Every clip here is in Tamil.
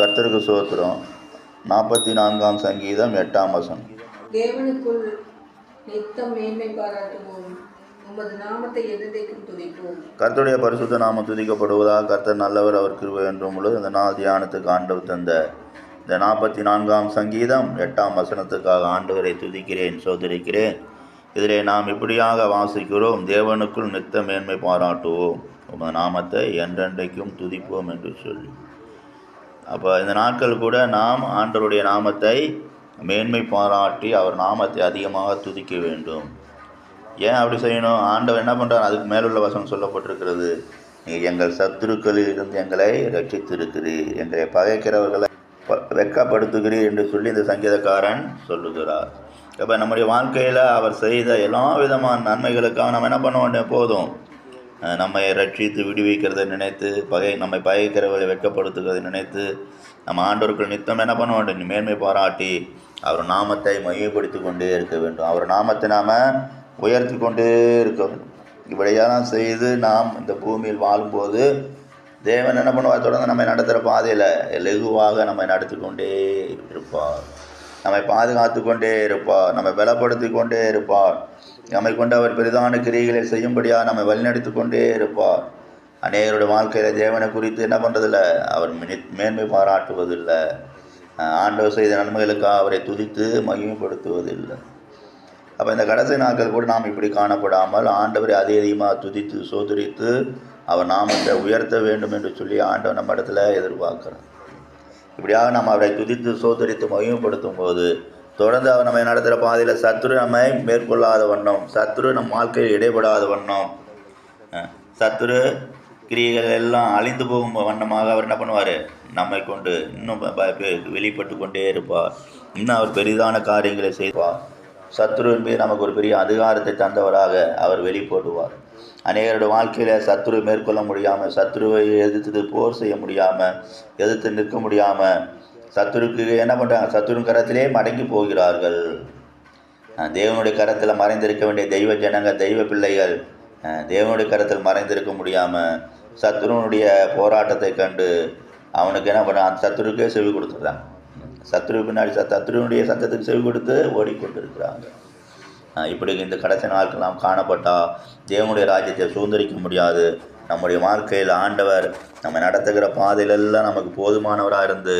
கர்த்தருக்கு சோத்திரம். நாற்பத்தி நான்காம் சங்கீதம் எட்டாம் வசனம். தேவனுக்குள் நித்தம் மேன்மை பாராட்டுவோம். கர்த்தருடைய பரிசுத்த நாமம் துதிக்கப்படுவதாக கர்த்தர் நல்லவர் அவர் கிருபை என்றும் உள்ளது. இந்த நாள் தியானத்துக்கு ஆண்டவர் தந்த இந்த நாற்பத்தி நான்காம் சங்கீதம் எட்டாம் வசனத்துக்காக ஆண்டவரை துதிக்கிறேன் சோதரிக்கிறேன். இதிலே நாம் இப்படியாக வாசிக்கிறோம். தேவனுக்குள் நித்த மேன்மை பாராட்டுவோம். உமது நாமத்தை என்றென்றைக்கும் துதிப்போம் என்று சொல்லி. அப்போ இந்த நாட்கள் கூட நாம் ஆண்டவருடைய நாமத்தை மேன்மை பாராட்டி அவர் நாமத்தை அதிகமாக துதிக்க வேண்டும். ஏன் அப்படி செய்யணும்? ஆண்டவர் என்ன பண்ணுறார் அதுக்கு மேலுள்ள வசனம் சொல்லப்பட்டிருக்கிறது. நீ எங்கள் சத்துருக்களில் இருந்து எங்களை ரட்சித்திருக்கிறீர் எங்களை பகைக்கிறவர்களை வெக்கப்படுத்துகிறீர் என்று சொல்லி இந்த சங்கீதக்காரன் சொல்லுகிறார். அப்போ நம்முடைய வாழ்க்கையில் அவர் செய்த எல்லா விதமான நன்மைகளுக்காக நம்ம என்ன பண்ண வேண்டிய போதும் நம்மை ரட்சித்து விடுவிக்கிறதை நினைத்து பகை நம்மை பகைக்கிறவர்களை வெட்கப்படுத்துகிறதை நினைத்து நம்ம ஆண்டோர்கள் நித்தம் என்ன பண்ண வேண்டும் மேன்மை பாராட்டி அவர் நாமத்தை மையப்படுத்தி கொண்டே இருக்க வேண்டும். அவர் நாமத்தை நாம் உயர்த்தி கொண்டே இருக்க வேண்டும். இப்படியெல்லாம் செய்து நாம் இந்த பூமியில் வாழும்போது தேவன் என்ன பண்ணுவார்? தொடர்ந்து நம்மை நடத்துகிற பாதையில் லெகுவாக நம்மை நடத்தி கொண்டே இருப்பார். நம்மை பாதுகாத்து கொண்டே இருப்பார் நம்மை பலப்படுத்தி கொண்டே இருப்பார். நம்மை கொண்டு அவர் பெரிதான கிரிகளை செய்யும்படியாக நம்மை வழிநடத்தி கொண்டே இருப்பார். அநேகருடைய வாழ்க்கையில் தேவனை குறித்து என்ன பண்ணுறதில்ல அவர் மினி- மேன்மை பாராட்டுவதில்லை. ஆண்டவர் செய்த நன்மைகளுக்காக அவரை துதித்து மகிமைப்படுத்துவதில்லை. அப்போ இந்த கடைசி நாட்கள் கூட நாம் இப்படி காணப்படாமல் ஆண்டவரை அதிக அதிகமாக துதித்து சோதரித்து அவர் நாமத்தை உயர்த்த வேண்டும் என்று சொல்லி ஆண்டவர் நம்ம இடத்துல எதிர்பார்க்குறோம் இப்படியாக நம்ம அவரை துதித்து சோதரித்து மகிமைப்படுத்தும் போது தொடர்ந்து அவர் நம்மை நடத்துகிற பாதையில் சத்ரு நம்மை மேற்கொள்ளாத வண்ணம் சத்ரு நம் வாழ்க்கையில் இடைபடாத வண்ணம். சத்ரு கிரியைகள் எல்லாம் அழிந்து போகும் வண்ணமாக அவர் என்ன பண்ணுவார்? நம்மை கொண்டு இன்னும் வெளிப்பட்டு கொண்டே இருப்பார். இன்னும் அவர் பெரிதான காரியங்களை செய்வார். சத்ருவின் மீது நமக்கு ஒரு பெரிய அதிகாரத்தை தந்தவராக அவர் வெளிப்போடுவார். அநேகருடைய வாழ்க்கையில் சத்ரு மேற்கொள்ள முடியாமல் சத்ருவை எதிர்த்து போர் செய்ய முடியாமல் எதிர்த்து நிற்க முடியாமல் சத்ருக்கு என்ன பண்ணுறாங்க சத்ருன் கரத்திலே மடங்கி போகிறார்கள். தேவனுடைய கரத்தில் மறைந்திருக்க வேண்டிய தெய்வ ஜனங்க தெய்வ பிள்ளைகள் தேவனுடைய கரத்தில் மறைந்திருக்க முடியாமல் சத்துருவனுடைய போராட்டத்தை கண்டு அவனுக்கு என்ன பண்ண அந்த சத்ருக்கே செவி கொடுத்துட்றாங்க. சத்ரு பின்னாடி சத் சத்தத்துக்கு செவி கொடுத்து ஓடிக்கொண்டிருக்கிறாங்க. இப்படி இந்த கடைசி நாட்கள் நாம் காணப்பட்டால் தேவனுடைய ராஜ்யத்தை சுதந்திரிக்க முடியாது. நம்முடைய வாழ்க்கையில் ஆண்டவர் நம்ம நடத்துகிற பாதையிலெல்லாம் நமக்கு போதுமானவராக இருந்து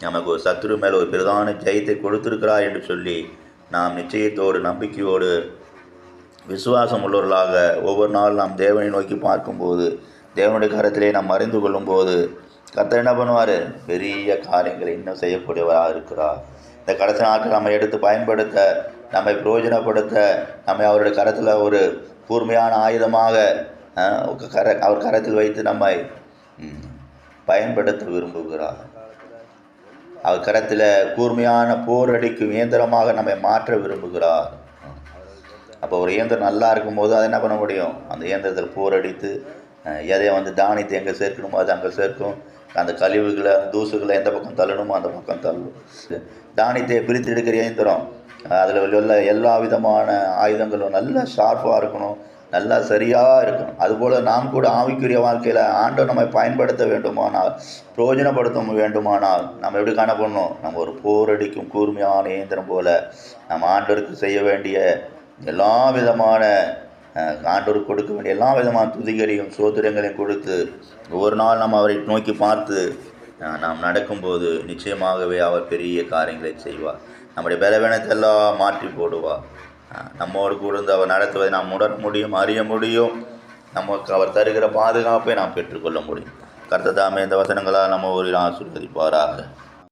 நமக்கு ஒரு சத்ரு மேலே ஒரு பிரதான ஜெயத்தை கொடுத்திருக்கிறார் என்று சொல்லி நாம் நிச்சயத்தோடு நம்பிக்கையோடு விசுவாசம் உள்ளவர்களாக ஒவ்வொரு நாளும் நாம் தேவனை நோக்கி பார்க்கும்போது தேவனுடைய கரத்திலே நாம் அறிந்து கொள்ளும்போது கர்த்தர் என்ன பண்ணுவார்? பெரிய காரியங்களை இன்னும் செய்யக்கூடியவராக இருக்கிறார். இந்த கடைசி நாட்கள் நம்ம எடுத்து பயன்படுத்த நம்மை பிரயோஜனப்படுத்த நம்மை அவருடைய கரத்தில் ஒரு கூர்மையான ஆயுதமாக கர அவர் கரத்தில் வைத்து நம்மை பயன்படுத்த விரும்புகிறார். அவர் கரத்தில் கூர்மையான போர் அடிக்கும் இயந்திரமாக நம்மை மாற்ற விரும்புகிறார். அப்போ ஒரு இயந்திரம் நல்லா இருக்கும்போது அதை என்ன பண்ண முடியும்? அந்த இயந்திரத்தில் போர் அடித்து அஹ், எதை வந்து தானியத்தை எங்கே சேர்க்கணுமோ அது அங்கே சேர்க்கும். அந்த கழிவுகளை அந்த தூசுகளை எந்த பக்கம் தள்ளணுமோ அந்த பக்கம் தள்ளும். தானியத்தை பிரித்து எடுக்கிற இயந்திரம். அதில் உள்ள எல்லா விதமான ஆயுதங்களும் நல்லா ஷார்ப்பாக இருக்கணும். நல்லா சரியாக இருக்கணும். அதுபோல் நாம் கூட ஆவிக்குரிய வாழ்க்கையில் ஆண்டவர் நம்மை பயன்படுத்த வேண்டுமானால் பிரயோஜனப்படுத்த வேண்டுமானால் நம்ம எப்படி காணப்படணும்? நம்ம ஒரு போரடிக்கும் கூர்மையான இயந்திரம் போல் நம்ம ஆண்டவருக்கு செய்ய வேண்டிய எல்லா விதமான ஆண்டோர் கொடுக்க வேண்டிய எல்லா விதமான துதிகளையும் சோதரங்களையும் கொடுத்து ஒவ்வொரு நாள் நாம் அவரை நோக்கி பார்த்து நாம் நடக்கும்போது நிச்சயமாகவே அவர் பெரிய காரியங்களை செய்வார். நம்முடைய பலவீனத்தை எல்லாம் மாற்றி போடுவார். நம்மோடு கூட இருந்து அவர் நடத்துவதை நாம் உணர முடியும் அறிய முடியும். நமக்கு அவர் தருகிற பாதுகாப்பை நாம் பெற்றுக்கொள்ள முடியும். கர்த்ததாமே இந்த வசனங்களால் நம்ம ஒரு ஆசிர்வதிப்பாராக.